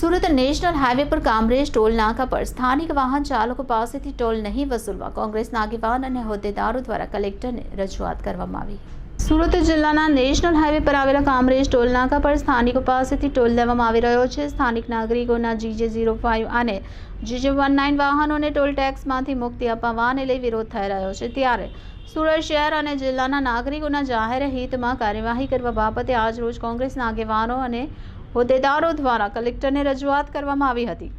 Surat national highway પર Kamrej toll નાકા પર સ્થાનિક વાહન ચાલકો પાસેથી ટોલ નહીં વસૂલવા કોંગ્રેસના આગેવાન અને હોદ્દેદારો દ્વારા કલેક્ટરને રજૂઆત કરવામાં આવી. સુરત જિલ્લાના નેશનલ હાઈવે પર આવેલા કામરેજ ટોલ નાકા પર સ્થાનિકો પાસેથી ટોલ લેવામાં આવી રહ્યો છે. સ્થાનિક નાગરિકોના GJ zero five five G J one nine toll ટેક્સમાંથી મુક્તિ અપાવવાને લઈ વિરોધ થઈ રહ્યો છે. ત્યારે સુરત શહેર અને જિલ્લાના નાગરિકોના જાહેર હિતમાં કાર્યવાહી કરવા બાબતે આજરોજ કોંગ્રેસના આગેવાનો અને હોદ્દેદારો દ્વારા કલેક્ટરને રજૂઆત કરવામાં આવી હતી.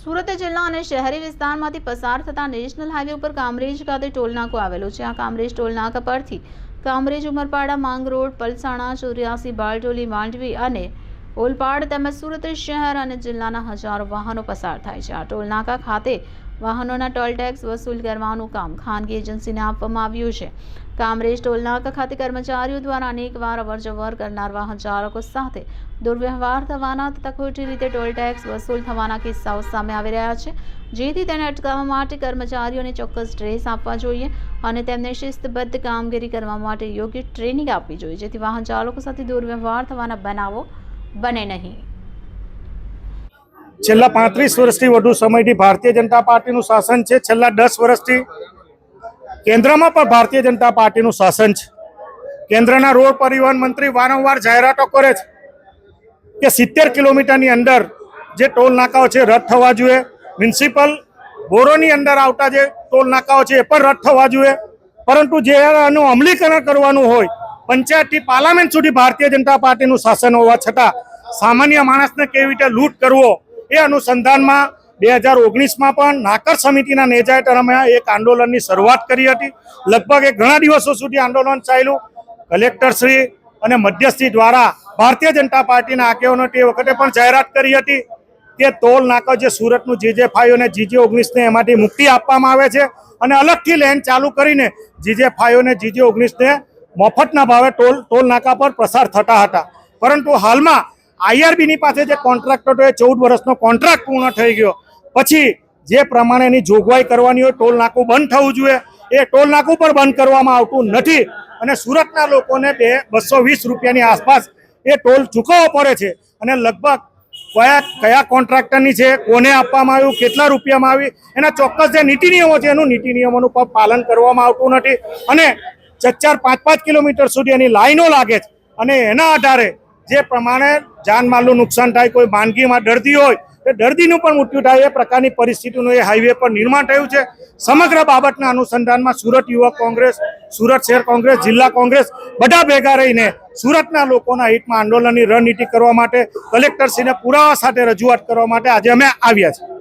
સુરત જિલ્લા અને શહેરી વિસ્તારમાંથી પસાર થતા નેશનલ હાઈવે ઉપર કામરેજ ખાતે ટોલનાકો આવેલો છે. આ કામરેજ ટોલનાકા પરથી કામરેજ ઉમરપાડા માંગ રોડ, પલસાણા, ચોર્યાસી, બારડોલી, માંડવી અને ઓલપાડ તેમજ સુરત શહેર અને જિલ્લાના હજારો વાહનો પસાર થાય છે. આ ટોલનાકા ખાતે વાહનોના ટોલ ટેક્સ વસૂલ કરવાનું કામ ખાનગી એજન્સીને આપવામાં આવ્યું છે. કામરેજ ટોલનાકા ખાતે કર્મચારીઓ દ્વારા અનેકવાર અવરજવર કરનાર વાહન ચાલકો સાથે દુર્વ્યવહાર થવાના તથા ખોટી રીતે ટોલ ટેક્સ વસૂલ થવાના કિસ્સાઓ સામે આવી રહ્યા છે. જેથી તેને અટકાવવા માટે કર્મચારીઓને ચોક્કસ ડ્રેસ આપવા જોઈએ અને તેમને શિસ્તબદ્ધ કામગીરી કરવા માટે યોગ્ય ટ્રેનિંગ આપવી જોઈએ. જેથી વાહન ચાલકો સાથે દુર્વ્યવહાર થવાના બનાવો બને નહીં. છેલ્લા પાંત્રીસ વર્ષથી વધુ સમયથી ભારતીય જનતા પાર્ટીનું શાસન છે. છેલ્લા દસ વર્ષથી કેન્દ્રમાં પણ ભારતીય જનતા પાર્ટીનું શાસન છે. કેન્દ્રના રોડ પરિવહન મંત્રી વારંવાર જાહેરાતો કરે છે કે સિત્તેર કિલોમીટરની અંદર જે ટોલ નાકાઓ છે રદ થવા જોઈએ. મ્યુનિસિપલ બોરોની અંદર આવતા જે ટોલ નાકાઓ છે એ પણ રદ થવા જોઈએ. પરંતુ જે એનું અમલીકરણ કરવાનું હોય પંચાયતથી પાર્લામેન્ટ સુધી ભારતીય જનતા પાર્ટીનું શાસન હોવા છતાં સામાન્ય માણસને કેવી રીતે લૂંટ કરવો એ અનુસંધાનમાં બે હજાર ઓગણીસમાં પણ નાકર સમિતિના નેજા અમે એક આંદોલનની શરૂઆત કરી હતી. લગભગ એ ઘણા દિવસો સુધી આંદોલન ચાલ્યું. કલેક્ટરશ્રી અને મધ્યસ્થી દ્વારા ભારતીય જનતા પાર્ટીના આગેવાનો તે વખતે પણ જાહેરાત કરી હતી કે ટોલ નાકર જે સુરતનું જીજે ફાઈવ અને જીજે ઓગણીસને એમાંથી મુક્તિ આપવામાં આવે છે અને અલગથી લેન ચાલુ કરીને જીજે ફાઈવ અને જીજે ઓગણીસને મફતના ભાવે ટોલ ટોલ નાકા પર પ્રસાર થતા હતા. પરંતુ હાલમાં આઈઆરબીની પાસે જે કોન્ટ્રાક્ટ હતો, એ ચૌદ વર્ષનો કોન્ટ્રાક્ટ પૂર્ણ થઈ ગયો. પછી જે પ્રમાણેની જોગવાઈ કરવાની હોય, ટોલ નાકું બંધ થવું જોઈએ. એ ટોલ નાકું પણ બંધ કરવામાં આવતું નથી. અને સુરતના લોકોને બે બસો વીસ રૂપિયાની આસપાસ એ ટોલ ચૂકવવો પડે છે. અને લગભગ કયા કયા કોન્ટ્રાક્ટરની છે, કોને આપવામાં આવ્યું, કેટલા રૂપિયામાં આવી, એના ચોક્કસ જે નીતિ નિયમો છે, એનું નીતિ નિયમોનું પાલન કરવામાં આવતું નથી. અને ચાર ચાર પાંચ પાંચ કિલોમીટર સુધી એની લાઈનો લાગે છે. અને એના આધારે જે પ્રમાણે જાનમાલનું નુકસાન થાય, કોઈ માંદગીમાં દર્દી હોય, એ દર્દીનું પણ મૃત્યુ થાય, એ પ્રકારની પરિસ્થિતિનું એ હાઈવે પર નિર્માણ થયું છે. સમગ્ર બાબતના અનુસંધાનમાં સુરત યુવક કોંગ્રેસ, સુરત શહેર કોંગ્રેસ, જિલ્લા કોંગ્રેસ બધા ભેગા રહીને સુરતના લોકોના હિતમાં આંદોલનની રણનીતિ કરવા માટે કલેક્ટરશ્રીને પુરાવા સાથે રજૂઆત કરવા માટે આજે અમે આવ્યા છીએ.